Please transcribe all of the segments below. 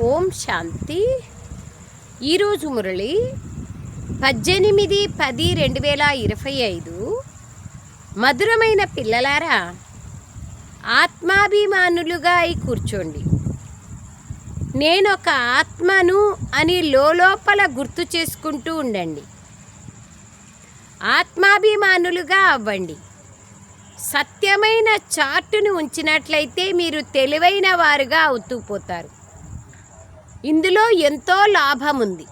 ఓం శాంతి. ఈరోజు మురళి పద్దెనిమిది పది రెండు వేల ఇరవై ఐదు. మధురమైన పిల్లలారా ఆత్మాభిమానులుగా అయి కూర్చోండి. నేను ఒక ఆత్మను అని లోపల గుర్తు చేసుకుంటూ ఉండండి. ఆత్మాభిమానులుగా అవ్వండి. సత్యమైన చార్టును ఉంచినట్లయితే మీరు తెలివైన వారుగా అవుతూ పోతారు. ఇందులో ఎంతో లాభం ఉంది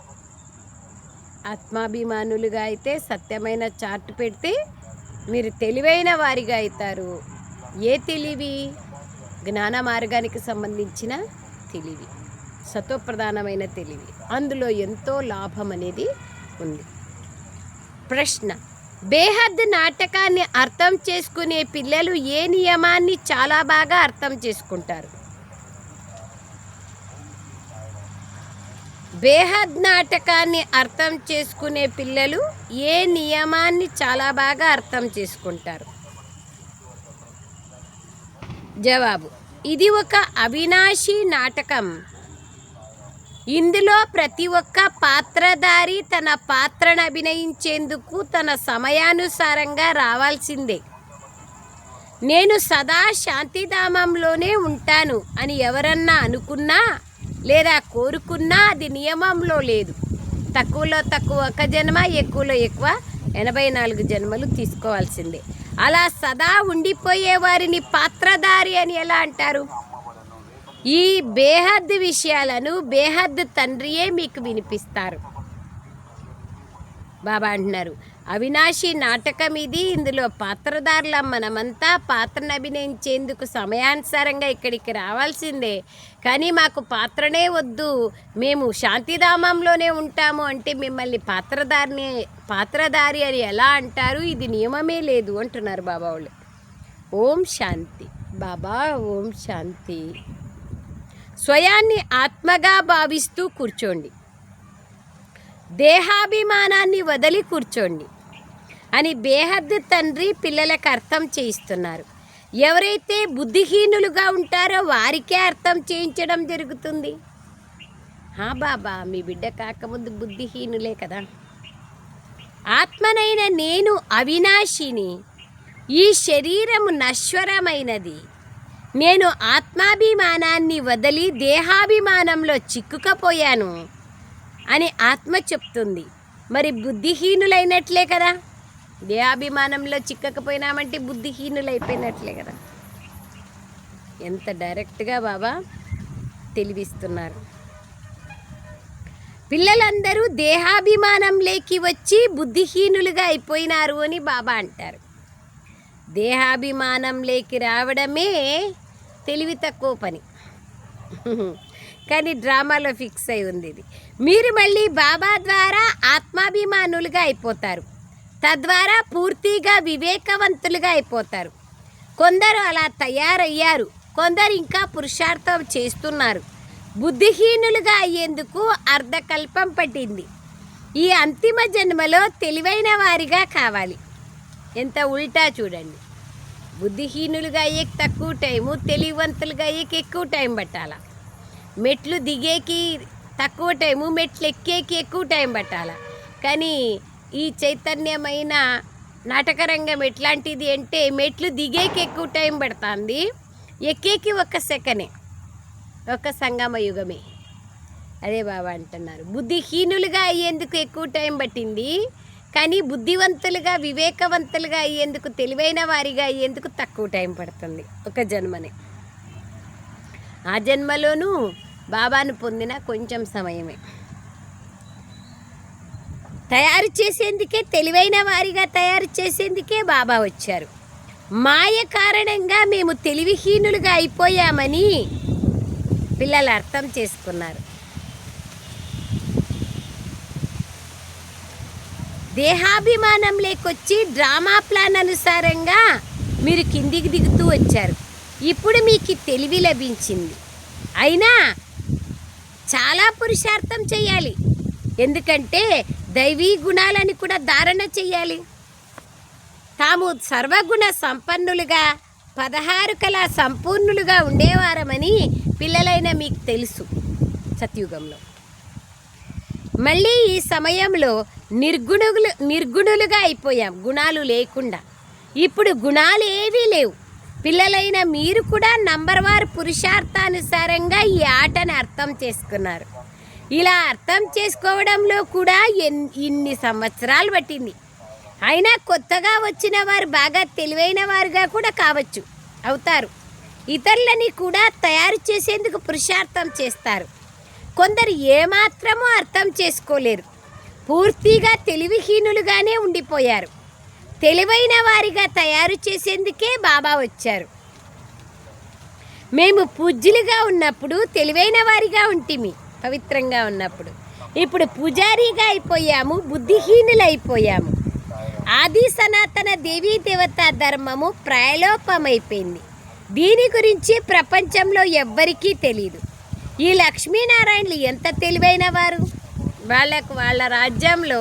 ఆత్మాభిమానులుగా అయితే సత్యమైన చార్ట్ పెడితే మీరు తెలివైన వారిగా అవుతారు ఏ తెలివి? జ్ఞాన మార్గానికి సంబంధించిన తెలివి. సతోప్రధానమైన తెలివి. అందులో ఎంతో లాభం అనేది ఉంది. ప్రశ్న. బేహద్ నాటకాన్ని అర్థం చేసుకునే పిల్లలు ఏ నియమాన్ని చాలా బాగా అర్థం చేసుకుంటారు? బేహద్ నాటకాన్ని అర్థం చేసుకునే పిల్లలు ఏ నియమాన్ని చాలా బాగా అర్థం చేసుకుంటారు? జవాబు ఇది ఒక అవినాశి నాటకం. ఇందులో ప్రతి ఒక్క పాత్రధారి తన పాత్రను అభినయించేందుకు తన సమయానుసారంగా రావాల్సిందే. నేను సదా శాంతిధామంలోనే ఉంటాను అని ఎవరన్నా అనుకున్నా లేదా కోరుకున్నా అది నియమంలో లేదు. తక్కువలో తక్కువ ఒక జన్మ ఎక్కువలో ఎక్కువ ఎనభై నాలుగు జన్మలు తీసుకోవాల్సిందే. అలా సదా ఉండిపోయే వారిని పాత్రధారి అని ఎలా అంటారు? ఈ బేహద్ విషయాలను బేహద్ తండ్రియే మీకు వినిపిస్తారు. బాబా అంటున్నారు అవినాశి నాటకం ఇది ఇందులో పాత్రదారుల మనమంతా పాత్రను అభినయించేందుకు సమయానుసారంగా ఇక్కడికి రావాల్సిందే. కానీ మాకు పాత్రనే వద్దు. మేము శాంతిధామంలోనే ఉంటాము అంటే మిమ్మల్ని పాత్రదారిని పాత్రధారి అని ఎలా అంటారు? ఇది నియమమే లేదు అంటున్నారు బాబా వాళ్ళు. ఓం శాంతి. బాబా ఓం శాంతి. స్వయాన్ని ఆత్మగా భావిస్తూ కూర్చోండి. దేహాభిమానాన్ని వదిలి కూర్చోండి. అని బేహద్దు తండ్రి పిల్లలకు అర్థం చేయిస్తున్నారు. ఎవరైతే బుద్ధిహీనులుగా ఉంటారో వారికే అర్థం చేయించడం జరుగుతుంది. హా బాబా మీ బిడ్డ కాకముందు బుద్ధిహీనులే కదా. ఆత్మనైన నేను అవినాశిని ఈ శరీరము నశ్వరమైనది. నేను ఆత్మాభిమానాన్ని వదిలి దేహాభిమానంలో చిక్కుకపోయాను అని ఆత్మ చెప్తుంది. మరి బుద్ధిహీనులైనట్లే కదా. దేహాభిమానంలో చిక్కకపోయినామంటే బుద్ధిహీనులు అయిపోయినట్లే కదా. ఎంత డైరెక్ట్గా బాబా తెలివిస్తున్నారు. పిల్లలందరూ దేహాభిమానంలోకి వచ్చి బుద్ధిహీనులుగా అయిపోయినారు అని బాబా అంటారు. దేహాభిమానంలోకి రావడమే తెలివి తక్కువ పని. కానీ డ్రామాలో ఫిక్స్ అయి ఉంది ఇది. మీరు మళ్ళీ బాబా ద్వారా ఆత్మాభిమానులుగా అయిపోతారు. తద్వారా పూర్తిగా వివేకవంతులుగా అయిపోతారు. కొందరు అలా తయారయ్యారు. కొందరు ఇంకా పురుషార్థం చేస్తున్నారు. బుద్ధిహీనులుగా అయ్యేందుకు అర్ధకల్పం పట్టింది. ఈ అంతిమ జన్మలో తెలివైన వారిగా కావాలి. ఎంత ఉల్టా చూడండి. బుద్ధిహీనులుగా అయ్యేకి తక్కువ టైము తెలివివంతులుగా అయ్యేకి ఎక్కువ టైం పట్టాలా. మెట్లు దిగేకి తక్కువ టైము మెట్లు ఎక్కేకి ఎక్కువ టైం పట్టాలా. కానీ ఈ చైతన్యమైన నాటకరంగం ఎట్లాంటిది అంటే మెట్లు దిగేకి ఎక్కువ టైం పడుతుంది. ఎక్కేకి ఒక సెకనే ఒక సంగమ యుగమే. అదే బాబా అంటున్నారు. బుద్ధిహీనులుగా అయ్యేందుకు ఎక్కువ టైం పట్టింది. కానీ బుద్ధివంతులుగా వివేకవంతులుగా అయ్యేందుకు తెలివైన వారిగా అయ్యేందుకు తక్కువ టైం పడుతుంది ఒక జన్మనే. ఆ జన్మలోనూ బాబాను పొందిన కొంచెం సమయమే. తయారు చేసేందుకే తెలివైన వారిగా తయారు చేసేందుకే బాబా వచ్చారు. మాయ కారణంగా మేము తెలివిహీనులుగా అయిపోయామని పిల్లలు అర్థం చేసుకున్నారు. దేహాభిమానం లేకొచ్చి డ్రామా ప్లాన్ అనుసారంగా మీరు కిందికి దిగుతూ వచ్చారు. ఇప్పుడు మీకు తెలివి లభించింది. అయినా చాలా పురుషార్థం చేయాలి. ఎందుకంటే దైవీ గుణాలని కూడా ధారణ చేయాలి తాము సర్వగుణ సంపన్నులుగా పదహారు కళ సంపూర్ణులుగా ఉండేవారమని పిల్లలైన మీకు తెలుసు సత్యుగంలో. మళ్ళీ ఈ సమయంలో నిర్గుణులు నిర్గుణులుగా అయిపోయాం గుణాలు లేకుండా. ఇప్పుడు గుణాలు ఏవీ లేవు. పిల్లలైన మీరు కూడా నంబర్ వారు పురుషార్థానుసారంగా ఈ ఆటని అర్థం చేసుకున్నారు. ఇలా అర్థం చేసుకోవడంలో కూడా ఎన్ ఇన్ని సంవత్సరాలు పట్టింది. అయినా కొత్తగా వచ్చిన వారు బాగా తెలివైన వారుగా కూడా కావచ్చు అవుతారు. ఇతరులని కూడా తయారు చేసేందుకు పురుషార్థం చేస్తారు. కొందరు ఏమాత్రమూ అర్థం చేసుకోలేరు. పూర్తిగా తెలివిహీనులుగానే ఉండిపోయారు. తెలివైన వారిగా తయారు చేసేందుకే బాబా వచ్చారు. మేము పూజ్యులుగా ఉన్నప్పుడు తెలివైన వారిగా ఉంటిమి. పవిత్రంగా ఉన్నప్పుడు. ఇప్పుడు పూజారిగా అయిపోయాము బుద్ధిహీనులైపోయాము. ఆది సనాతన దేవీ దేవత ధర్మము ప్రాయలోపమైపోయింది దీని గురించి ప్రపంచంలో ఎవ్వరికీ తెలియదు ఈ లక్ష్మీనారాయణలు ఎంత తెలివైన వారు? వాళ్ళకు వాళ్ళ రాజ్యంలో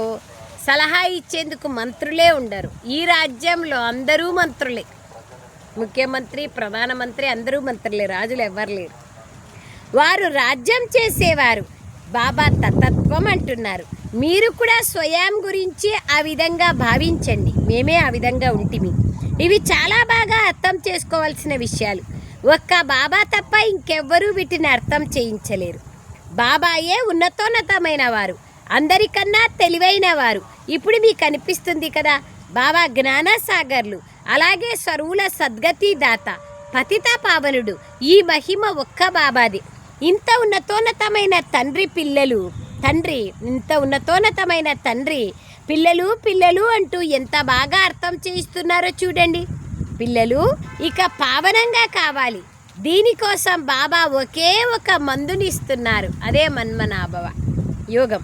సలహా ఇచ్చేందుకు మంత్రులే ఉండరు. ఈ రాజ్యంలో అందరూ మంత్రులే. ముఖ్యమంత్రి ప్రధానమంత్రి అందరూ మంత్రులే. రాజులు ఎవ్వరు లేరు. వారు రాజ్యం చేసేవారు. బాబా తతత్వం అంటున్నారు. మీరు కూడా స్వయం గురించి ఆ విధంగా భావించండి. మేమే ఆ విధంగా ఉంటిమి. ఇవి చాలా బాగా అర్థం చేసుకోవాల్సిన విషయాలు. ఒక్క బాబా తప్ప ఇంకెవ్వరూ వీటిని అర్థం చేయించలేరు. బాబాయే ఉన్నతోన్నతమైన వారు. అందరికన్నా తెలివైన వారు. ఇప్పుడు మీకు అనిపిస్తుంది కదా బాబా జ్ఞానసాగర్లు అలాగే సరువుల సద్గతి దాత పతిత పావనుడు ఈ మహిమ ఒక్క బాబాది. ఇంత ఉన్నతోన్నతమైన తండ్రి పిల్లలు తండ్రి ఇంత ఉన్నతోన్నతమైన తండ్రి పిల్లలు పిల్లలు అంటూ ఎంత బాగా అర్థం చేయిస్తున్నారో చూడండి. పిల్లలు ఇక పావనంగా కావాలి. దీనికోసం బాబా ఒకే ఒక మందుని ఇస్తున్నారు అదే మన్మనాభవ. యోగం.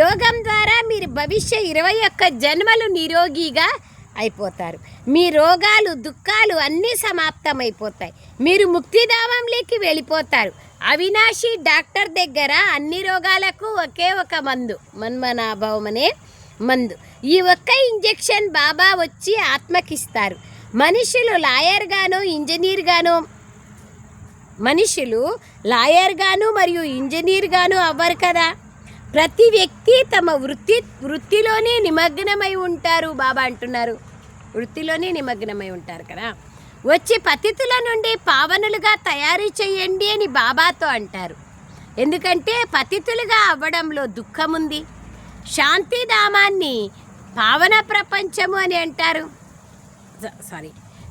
యోగం ద్వారా మీరు భవిష్య ఇరవై ఒక్క జన్మలు నిరోగిగా అయిపోతారు. మీ రోగాలు దుఃఖాలు అన్నీ సమాప్తమైపోతాయి. మీరు ముక్తిధామంలోకి వెళ్ళిపోతారు. అవినాశి డాక్టర్ దగ్గర అన్ని రోగాలకు ఒకే ఒక మందు. మన్మనాభవమనే మందు. ఈ ఒక్క ఇంజెక్షన్ బాబా వచ్చి ఆత్మకిస్తారు. మనుషులు లాయర్గాను ఇంజనీర్గాను మనుషులు లాయర్గాను మరియు ఇంజనీర్గాను అవ్వరు కదా. ప్రతి వ్యక్తి తమ వృత్తి వృత్తిలోనే నిమగ్నమై ఉంటారు బాబా అంటున్నారు. వృత్తిలోనే నిమగ్నమై ఉంటారు కదా. వచ్చి పతితుల నుండి పావనులుగా తయారు చేయండి అని బాబాతో అంటారు. ఎందుకంటే పతితులుగా అవ్వడంలో దుఃఖముంది. శాంతిధామాన్ని పావన ప్రపంచము అని అంటారు. సారీ.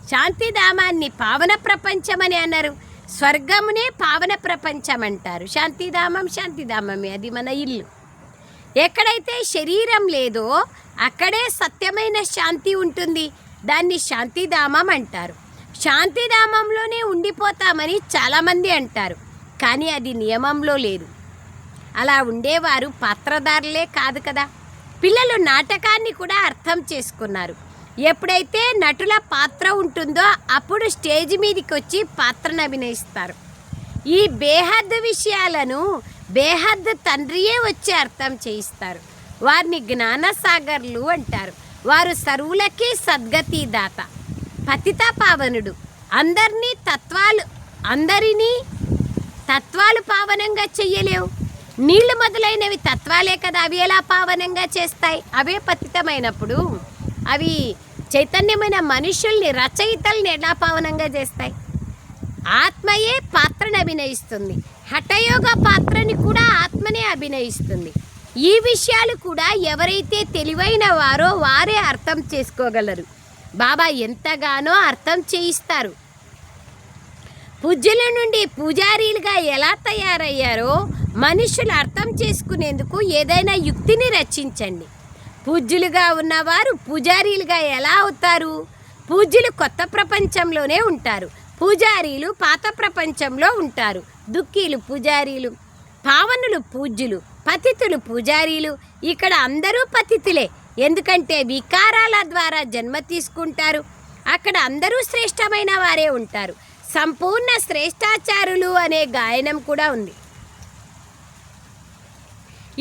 శాంతిధామాన్ని పావన ప్రపంచం అని అన్నారు. స్వర్గమునే పావన ప్రపంచం అంటారు శాంతిధామం శాంతిధామమే అది మన ఇల్లు. ఎక్కడైతే శరీరం లేదో అక్కడే సత్యమైన శాంతి ఉంటుంది. దాన్ని శాంతిధామం అంటారు. శాంతిధామంలోనే ఉండిపోతామని చాలామంది అంటారు కానీ అది నియమంలో లేదు. అలా ఉండేవారు పాత్రధారులే కాదు కదా. పిల్లలు నాటకాన్ని కూడా అర్థం చేసుకున్నారు. ఎప్పుడైతే నటుల పాత్ర ఉంటుందో అప్పుడు స్టేజ్ మీదకి వచ్చి పాత్రను అభినయిస్తారు. ఈ బేహద్ విషయాలను బేహద్దు తండ్రియే వచ్చి అర్థం చేయిస్తారు. వారిని జ్ఞానసాగర్లు అంటారు. వారు సర్వులకి సద్గతిదాత దాత పతిత పావనుడు. అందరినీ తత్వాలు అందరినీ తత్వాలు పావనంగా చెయ్యలేవు. నీళ్ళు మొదలైనవి తత్వాలే కదా అవి ఎలా పావనంగా చేస్తాయి? అవే పతితమైనప్పుడు అవి చైతన్యమైన మనుషుల్ని రచయితల్ని ఎలా పావనంగా చేస్తాయి? ఆత్మయే పాత్రను అభినయిస్తుంది. హఠయోగ పాత్రని కూడా ఆత్మనే అభినయిస్తుంది. ఈ విషయాలు కూడా ఎవరైతే తెలివైన వారో వారే అర్థం చేసుకోగలరు. బాబా ఎంతగానో అర్థం చేయిస్తారు. పూజ్యుల నుండి పూజారీలుగా ఎలా తయారయ్యారో మనుషులు అర్థం చేసుకునేందుకు ఏదైనా యుక్తిని రచించండి. పూజ్యులుగా ఉన్నవారు పూజారీలుగా ఎలా అవుతారు? పూజ్యులు కొత్త ప్రపంచంలోనే ఉంటారు. పూజారీలు పాత ప్రపంచంలో ఉంటారు. దుఃఖీలు పూజారీలు పావనులు పూజ్యులు పతితులు పూజారీలు. ఇక్కడ అందరూ పతితులే. ఎందుకంటే వికారాల ద్వారా జన్మ తీసుకుంటారు. అక్కడ అందరూ శ్రేష్టమైన వారే ఉంటారు. సంపూర్ణ శ్రేష్టాచారులు అనే గాయనం కూడా ఉంది.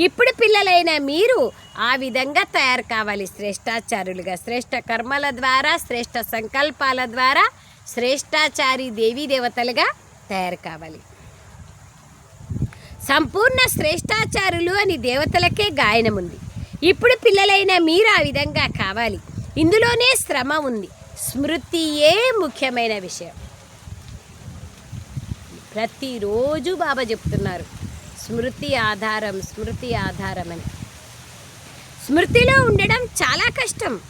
ఇప్పుడు పిల్లలైన మీరు ఆ విధంగా తయారు కావాలి. శ్రేష్టాచారులుగా శ్రేష్ట కర్మల ద్వారా శ్రేష్ట సంకల్పాల ద్వారా శ్రేష్టాచారి దేవీ దేవతలుగా తయారు కావాలి. సంపూర్ణ శ్రేష్టాచారులు అని దేవతలకే గాయనముంది ఇప్పుడు పిల్లలైన మీరు ఆ విధంగా కావాలి. ఇందులోనే శ్రమ ఉంది. స్మృతియే ముఖ్యమైన విషయం. ప్రతిరోజు బాబా చెప్తున్నారు. స్మృతి ఆధారం స్మృతి ఆధారం అని. స్మృతిలో ఉండడం చాలా కష్టం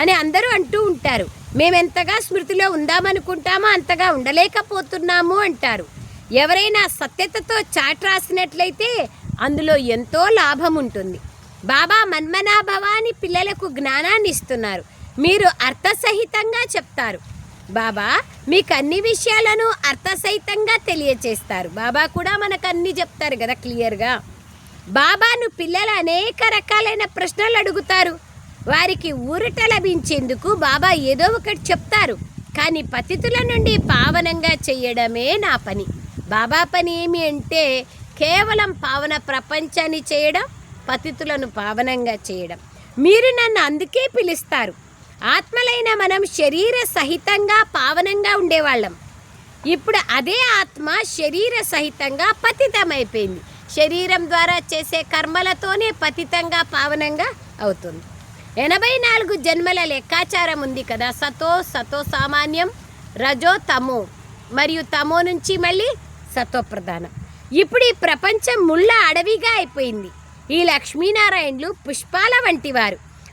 అని అందరూ అంటూ ఉంటారు. మేమెంతగా స్మృతిలో ఉందామనుకుంటామో అంతగా ఉండలేకపోతున్నాము అంటారు. ఎవరైనా సత్యతతో చాట్ రాసినట్లయితే అందులో ఎంతో లాభం ఉంటుంది. బాబా మన్మనాభవ అని పిల్లలకు జ్ఞానాన్ని ఇస్తున్నారు. మీరు అర్థసహితంగా చెప్తారు. బాబా మీకు అన్ని విషయాలను అర్థసహితంగా తెలియచేస్తారు. బాబా కూడా మనకు అన్ని చెప్తారు కదా క్లియర్గా. బాబాను పిల్లలు అనేక రకాలైన ప్రశ్నలు అడుగుతారు. వారికి ఊరట లభించేందుకు బాబా ఏదో ఒకటి చెప్తారు. కానీ పతితుల నుండి పావనంగా చేయడమే నా పని. బాబా పని ఏమి అంటే కేవలం పావన ప్రపంచాన్ని చేయడం పతితులను పావనంగా చేయడం. మీరు నన్ను అందుకే పిలుస్తారు. ఆత్మలైన మనం శరీర సహితంగా పావనంగా ఉండేవాళ్ళం. ఇప్పుడు అదే ఆత్మ శరీర సహితంగా పతితమైపోయింది. శరీరం ద్వారా చేసే కర్మలతోనే పతితంగా పావనంగా అవుతుంది. ఎనభై నాలుగు జన్మల లెక్కాచారం ఉంది కదా. సతో సతో సామాన్యం రజో తమో మరియు తమో నుంచి మళ్ళీ సతో ప్రధానం. ఇప్పుడు ఈ ప్రపంచం ముళ్ళ అడవిగా అయిపోయింది. ఈ లక్ష్మీనారాయణులు పుష్పాల వంటి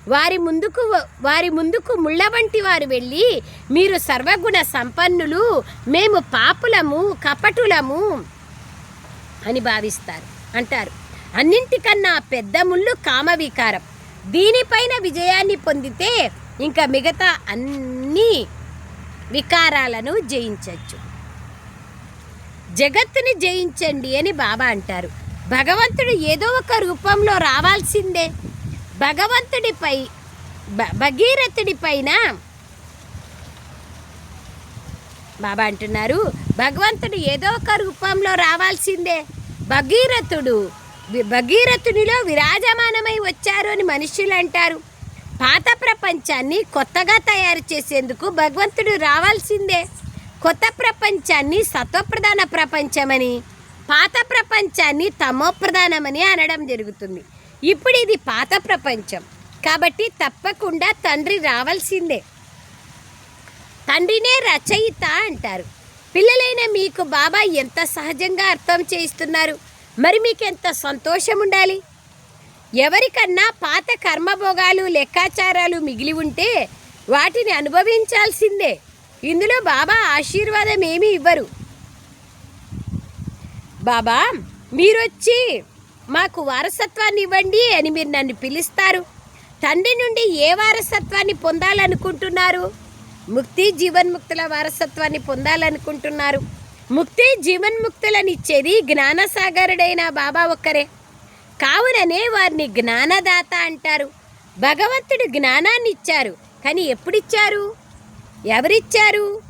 వారి ముందుకు వారి ముందుకు ముళ్ళ వంటి వారు వెళ్ళి మీరు సర్వగుణ సంపన్నులు మేము పాపులము కపటులము అని భావిస్తారు. అంటారు. అన్నింటికన్నా పెద్ద ముళ్ళు కామవికారం. దీనిపైన విజయాన్ని పొందితే ఇంకా మిగతా అన్ని వికారాలను జయించవచ్చు జగత్తుని జయించండి అని బాబా అంటారు. భగవంతుడు ఏదో ఒక రూపంలో రావాల్సిందే. భగవంతుడిపై భ- భగీరథుడి పైన బాబా అంటున్నారు భగవంతుడు ఏదో ఒక రూపంలో రావాల్సిందే. భగీరథుడు భగీరథునిలో విరాజమానమై వచ్చారు అని మనుషులు అంటారు. పాత ప్రపంచాన్ని కొత్తగా తయారు చేసేందుకు భగవంతుడు రావాల్సిందే. కొత్త ప్రపంచాన్ని సత్వప్రధాన ప్రపంచమని పాత ప్రపంచాన్ని తమోప్రధానమని అనడం జరుగుతుంది. ఇప్పుడు ఇది పాత ప్రపంచం. కాబట్టి తప్పకుండా తండ్రి రావాల్సిందే. తండ్రినే రచయిత అంటారు. పిల్లలైన మీకు బాబా ఎంత సహజంగా అర్థం చేయిస్తున్నారు? మరి మీకు ఎంత సంతోషం ఉండాలి ఎవరికన్నా పాత కర్మభోగాలు లెక్కాచారాలు మిగిలి ఉంటే వాటిని అనుభవించాల్సిందే. ఇందులో బాబా ఆశీర్వాదం ఏమీ ఇవ్వరు. బాబా మీరొచ్చి మాకు వారసత్వాన్ని ఇవ్వండి అని మీరు నన్ను పిలుస్తారు. తండ్రి నుండి ఏ వారసత్వాన్ని పొందాలనుకుంటున్నారు? ముక్తి జీవన్ముక్తుల వారసత్వాన్ని పొందాలనుకుంటున్నారు. ముక్తి జీవన్ముక్తులనిచ్చేది జ్ఞానసాగరుడైన బాబా ఒక్కరే. కావుననే వారిని జ్ఞానదాత అంటారు. భగవంతుడు జ్ఞానాన్ని ఇచ్చారు కానీ ఎప్పుడిచ్చారు? ఎవరిచ్చారు?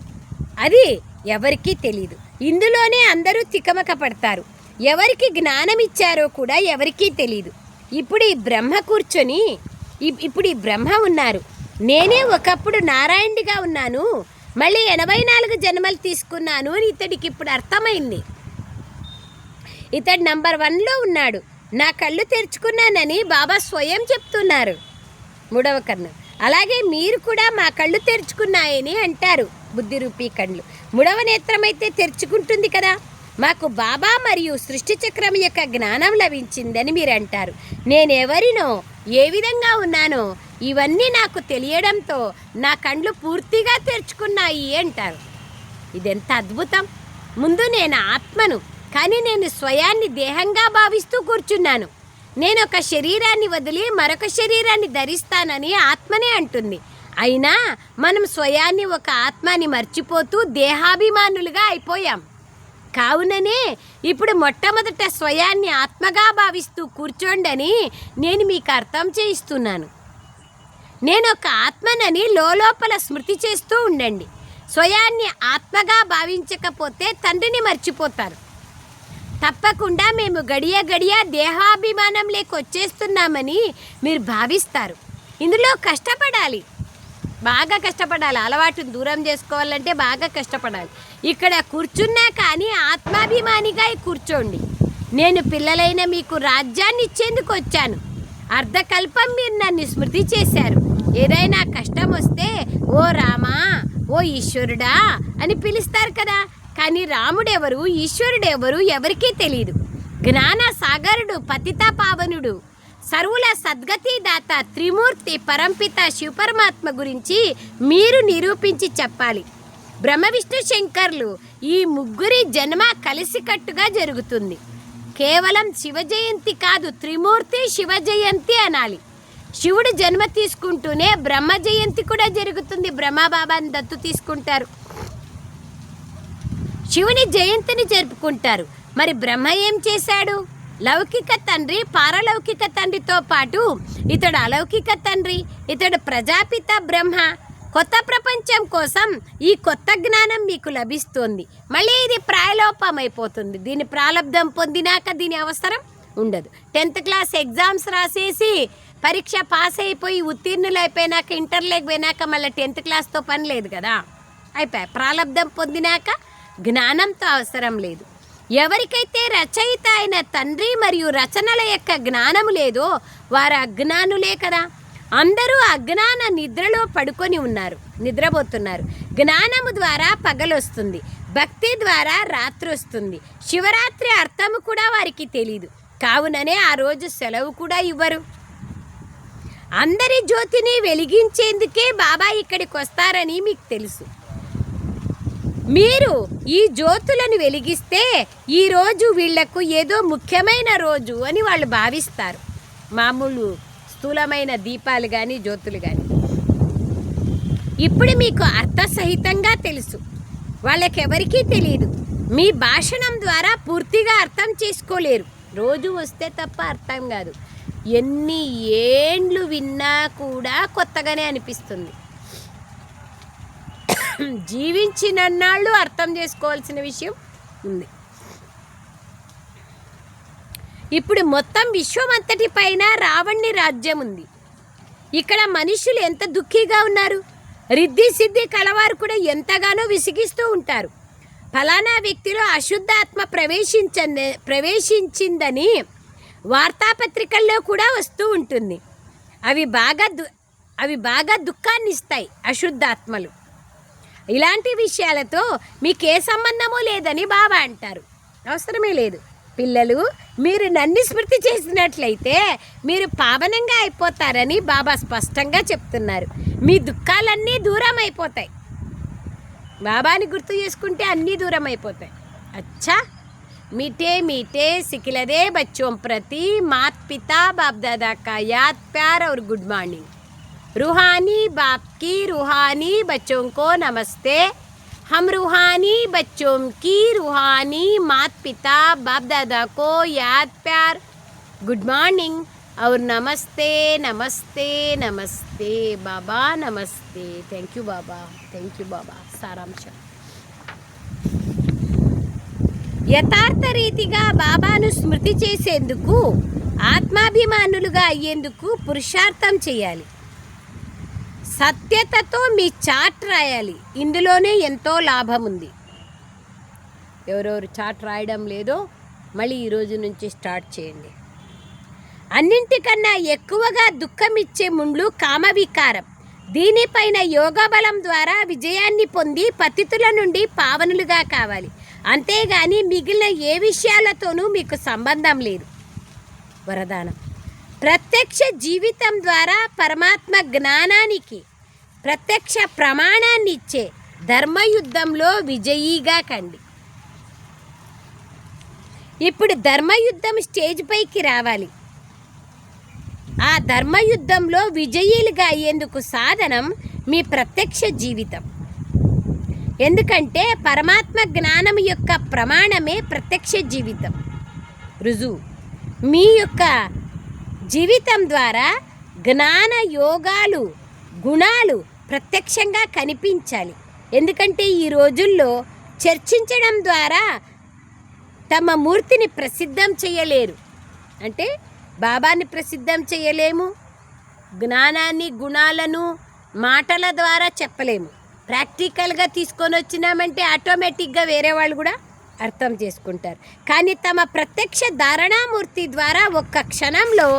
అది ఎవరికీ తెలియదు ఇందులోనే అందరూ తికమక పడతారు. ఎవరికి జ్ఞానం ఇచ్చారో కూడా ఎవరికీ తెలియదు ఇప్పుడు ఈ బ్రహ్మ కూర్చొని ఇప్- ఇప్పుడు ఈ బ్రహ్మ ఉన్నారు. నేనే ఒకప్పుడు నారాయణుడిగా ఉన్నాను. మళ్ళీ ఎనభై నాలుగు జన్మలు తీసుకున్నాను అని ఇతడికి ఇప్పుడు అర్థమైంది. ఇతడు నంబర్ వన్లో ఉన్నాడు. నా కళ్ళు తెరుచుకున్నానని బాబా స్వయం చెప్తున్నారు. మూడవ కన్ను అలాగే మీరు కూడా మా కళ్ళు తెరుచుకున్నాయని అంటారు బుద్ధి రూపీ కళ్ళు. మూడవ నేత్రం అయితే తెరుచుకుంటుంది కదా. మాకు బాబా మరియు సృష్టి చక్రం యొక్క జ్ఞానం లభించిందని మీరు అంటారు నేనెవరినో ఏ విధంగా ఉన్నానో ఇవన్నీ నాకు తెలియడంతో నా కండ్లు పూర్తిగా తెరుచుకున్నాయి అంటారు. ఇదెంత అద్భుతం! ముందు నేను ఆత్మను కానీ నేను స్వయాన్ని దేహంగా భావిస్తూ కూర్చున్నాను. నేను ఒక శరీరాన్ని వదిలి మరొక శరీరాన్ని ధరిస్తానని ఆత్మనే అంటుంది. అయినా మనం స్వయాన్ని ఒక ఆత్మని మర్చిపోతూ దేహాభిమానులుగా అయిపోయాం. కావుననే ఇప్పుడు మొట్టమొదట స్వయాన్ని ఆత్మగా భావిస్తూ కూర్చోండని నేను మీకు అర్థం చేయిస్తున్నాను. నేను ఒక ఆత్మనని లోపల స్మృతి చేస్తూ ఉండండి. స్వయాన్ని ఆత్మగా భావించకపోతే తండ్రిని మర్చిపోతారు. తప్పకుండా మేము గడియ గడియ దేహాభిమానం లేకొచ్చేస్తున్నామని మీరు భావిస్తారు. ఇందులో కష్టపడాలి. బాగా కష్టపడాలి. అలవాటును దూరం చేసుకోవాలంటే బాగా కష్టపడాలి. ఇక్కడ కూర్చున్నా కానీ ఆత్మాభిమానిగా కూర్చోండి. నేను పిల్లలైన మీకు రాజ్యాన్ని ఇచ్చేందుకు వచ్చాను. అర్ధకల్పం మీరు నన్ను స్మృతి చేశారు. ఏదైనా కష్టం వస్తే ఓ రామా ఓ ఈశ్వరుడా అని పిలుస్తారు కదా. కానీ రాముడెవరు ఈశ్వరుడెవరు ఎవరికీ తెలియదు జ్ఞాన సాగరుడు పతిత పావనుడు. సర్వుల సద్గతి దాత త్రిమూర్తి పరంపిత శివపరమాత్మ గురించి మీరు నిరూపించి చెప్పాలి. బ్రహ్మ విష్ణు శంకర్లు ఈ ముగ్గురి జన్మ కలిసికట్టుగా జరుగుతుంది. కేవలం శివ జయంతి కాదు త్రిమూర్తి శివ జయంతి అనాలి. శివుడు జన్మ తీసుకుంటూనే బ్రహ్మ జయంతి కూడా జరుగుతుంది. బ్రహ్మబాబాని దత్తు తీసుకుంటారు. శివుని జయంతిని జరుపుకుంటారు. మరి బ్రహ్మ ఏం చేశాడు? లౌకిక తండ్రి పారలౌకిక తండ్రితో పాటు ఇతడు అలౌకిక తండ్రి ఇతడు ప్రజాపిత బ్రహ్మ. కొత్త ప్రపంచం కోసం ఈ కొత్త జ్ఞానం మీకు లభిస్తుంది. మళ్ళీ ఇది ప్రాయలోపం అయిపోతుంది దీని ప్రారంధం పొందినాక దీని అవసరం ఉండదు. టెన్త్ క్లాస్ ఎగ్జామ్స్ రాసేసి పరీక్ష పాస్ అయిపోయి ఉత్తీర్ణులు అయిపోయినాక ఇంటర్లోకి పోయినాక మళ్ళీ టెన్త్ క్లాస్తో పని లేదు కదా. అయిపోయాయి ప్రారంధం పొందినాక జ్ఞానంతో అవసరం లేదు. ఎవరికైతే రచయిత అయిన తండ్రి మరియు రచనల యొక్క జ్ఞానము లేదో వారు అజ్ఞానులే కదా. అందరూ అజ్ఞాన నిద్రలో పడుకొని ఉన్నారు నిద్రపోతున్నారు. జ్ఞానము ద్వారా పగలొస్తుంది భక్తి ద్వారా రాత్రి వస్తుంది శివరాత్రి అర్థము కూడా వారికి తెలియదు కావుననే ఆ రోజు సెలవు కూడా ఇవ్వరు. అందరి జ్యోతిని వెలిగించేందుకే బాబా ఇక్కడికి వస్తారని మీకు తెలుసు. మీరు ఈ జ్యోతులను వెలిగిస్తే ఈ రోజు వీళ్ళకు ఏదో ముఖ్యమైన రోజు అని వాళ్ళు భావిస్తారు. మామూలు స్థూలమైన దీపాలు కానీ జ్యోతులు కానీ ఇప్పుడు మీకు అర్థసహితంగా తెలుసు. వాళ్ళకెవరికీ తెలియదు మీ భాషణం ద్వారా పూర్తిగా అర్థం చేసుకోలేరు. రోజు వస్తే తప్ప అర్థం కాదు. ఎన్ని ఏండ్లు విన్నా కూడా కొత్తగానే అనిపిస్తుంది. జీవించినన్నాళ్ళు అర్థం చేసుకోవాల్సిన విషయం ఉంది. ఇప్పుడు మొత్తం విశ్వమంతటి పైన రావణ్ణి రాజ్యం ఉంది. ఇక్కడ మనుషులు ఎంత దుఃఖీగా ఉన్నారు. రిద్ధి సిద్ధి కలవారు కూడా ఎంతగానో విసిగిస్తూ ఉంటారు. ఫలానా వ్యక్తిలో అశుద్ధాత్మ ప్రవేశించ ప్రవేశించిందని వార్తాపత్రికల్లో కూడా వస్తూ ఉంటుంది. అవి బాగా దు అవి బాగా దుఃఖాన్ని ఇస్తాయి అశుద్ధాత్మలు. ఇలాంటి విషయాలతో మీకే సంబంధము లేదని బాబా అంటారు. అవసరమే లేదు. పిల్లలు మీరు నన్ను స్మృతి చేసినట్లయితే మీరు పావనంగా అయిపోతారని బాబా స్పష్టంగా చెప్తున్నారు మీ దుఃఖాలన్నీ దూరం అయిపోతాయి బాబాని గుర్తు చేసుకుంటే అన్నీ దూరం అయిపోతాయి అచ్చా मीठे मीठे सिखिलदे बच्चों प्रति मात पिता बाप दादा का याद प्यार और गुड मॉर्निंग रूहानी बाप की रूहानी बच्चों को नमस्ते हम रूहानी बच्चों की रूहानी मात पिता बाप दादा को याद प्यार गुड मॉर्निंग और नमस्ते नमस्ते नमस्ते बाबा नमस्ते thank you Baba thank you बाबा सारांश యథార్థ రీతిగా బాబాను స్మృతి చేసేందుకు ఆత్మాభిమానులుగా అయ్యేందుకు పురుషార్థం చేయాలి సత్యతతో మీ చాట్ రాయాలి. ఇందులోనే ఎంతో లాభం ఉంది ఎవరెవరు చాట్ రాయడం లేదో మళ్ళీ ఈరోజు నుంచి స్టార్ట్ చేయండి. అన్నింటికన్నా ఎక్కువగా దుఃఖం ఇచ్చే ముండ్లు కామవికారం. దీనిపైన యోగా బలం ద్వారా విజయాన్ని పొంది పతితుల నుండి పావనులుగా కావాలి. అంతేగాని మిగిలిన ఏ విషయాలతోనూ మీకు సంబంధం లేదు. వరదానం. ప్రత్యక్ష జీవితం ద్వారా పరమాత్మ జ్ఞానానికి ప్రత్యక్ష ప్రమాణాన్ని ఇచ్చే ధర్మయుద్ధంలో విజయీగా కండి. ఇప్పుడు ధర్మయుద్ధం స్టేజ్ పైకి రావాలి. ఆ ధర్మయుద్ధంలో విజయీలుగా అయ్యేందుకు సాధనం మీ ప్రత్యక్ష జీవితం. ఎందుకంటే పరమాత్మ జ్ఞానం యొక్క ప్రమాణమే ప్రత్యక్ష జీవితం. రుజువు. మీ యొక్క జీవితం ద్వారా జ్ఞాన యోగాలు గుణాలు ప్రత్యక్షంగా కనిపించాలి. ఎందుకంటే ఈ రోజుల్లో చర్చించడం ద్వారా తమ మూర్తిని ప్రసిద్ధం చేయలేరు. అంటే బాబాని ప్రసిద్ధం చేయలేము జ్ఞానాన్ని గుణాలను మాటల ద్వారా చెప్పలేము. ప్రాక్టికల్గా తీసుకొని వచ్చినామంటే ఆటోమేటిక్గా వేరే వాళ్ళు కూడా అర్థం చేసుకుంటారు. కానీ తమ ప్రత్యక్ష ధారణామూర్తి ద్వారా ఒక్క క్షణంలో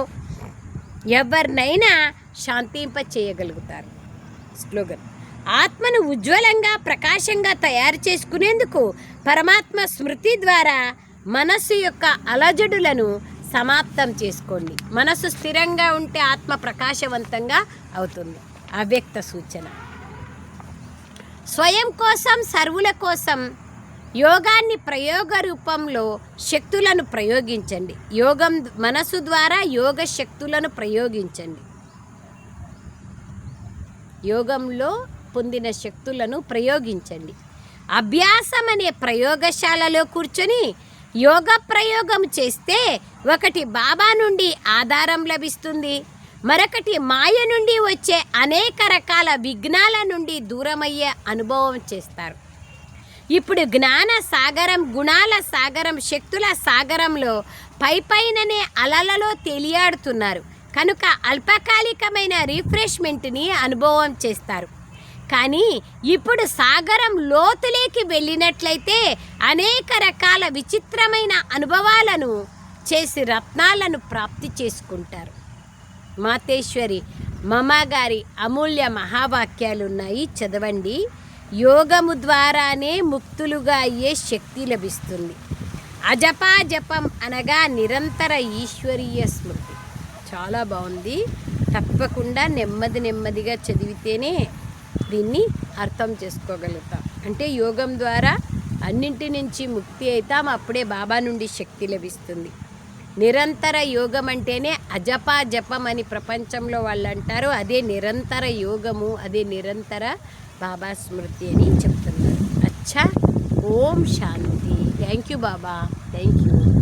ఎవరినైనా శాంతింప చేయగలుగుతారు స్లోగన్. ఆత్మను ఉజ్వలంగా ప్రకాశంగా తయారు చేసుకునేందుకు పరమాత్మ స్మృతి ద్వారా మనస్సు యొక్క అలజడులను సమాప్తం చేసుకోండి. మనసు స్థిరంగా ఉంటే ఆత్మ ప్రకాశవంతంగా అవుతుంది. అవ్యక్త సూచన. స్వయం కోసం సర్వుల కోసం యోగాన్ని ప్రయోగ రూపంలో శక్తులను ప్రయోగించండి. యోగం మనసు ద్వారా యోగ శక్తులను ప్రయోగించండి. యోగంలో పొందిన శక్తులను ప్రయోగించండి. అభ్యాసం అనే ప్రయోగశాలలో కూర్చొని యోగ ప్రయోగం చేస్తే ఒకటి బాబా నుండి ఆధారం లభిస్తుంది. మరొకటి మాయ నుండి వచ్చే అనేక రకాల విఘ్నాల నుండి దూరమయ్యే అనుభవం చేస్తారు. ఇప్పుడు జ్ఞాన సాగరం గుణాల సాగరం శక్తుల సాగరంలో పై పైననే అలలలో తేలియాడుతున్నారు. కనుక అల్పకాలికమైన రిఫ్రెష్మెంట్ని అనుభవం చేస్తారు. కానీ ఇప్పుడు సాగరం లోతులేకి వెళ్ళినట్లయితే అనేక రకాల విచిత్రమైన అనుభవాలను చేసి రత్నాలను ప్రాప్తి చేసుకుంటారు. మాతేశ్వరి మమ్మగారి గారి అమూల్య మహావాక్యాలు ఉన్నాయి చదవండి. యోగము ద్వారానే ముక్తులుగా అయ్యే శక్తి లభిస్తుంది. అజపా జపం అనగా నిరంతర ఈశ్వరీయ స్మృతి. చాలా బాగుంది. తప్పకుండా నెమ్మది నెమ్మదిగా చదివితేనే దీన్ని అర్థం చేసుకోగలుగుతాం. అంటే యోగం ద్వారా అన్నింటి నుంచి ముక్తి అవుతాం అప్పుడే బాబా నుండి శక్తి లభిస్తుంది. నిరంతర యోగం అంటేనే అజపా జపం అని ప్రపంచంలో వాళ్ళు అంటారు అదే నిరంతర యోగము అదే నిరంతర బాబా స్మృతి అని చెప్తున్నారు. అచ్చా ఓం శాంతి. Thank you Baba. Thank you.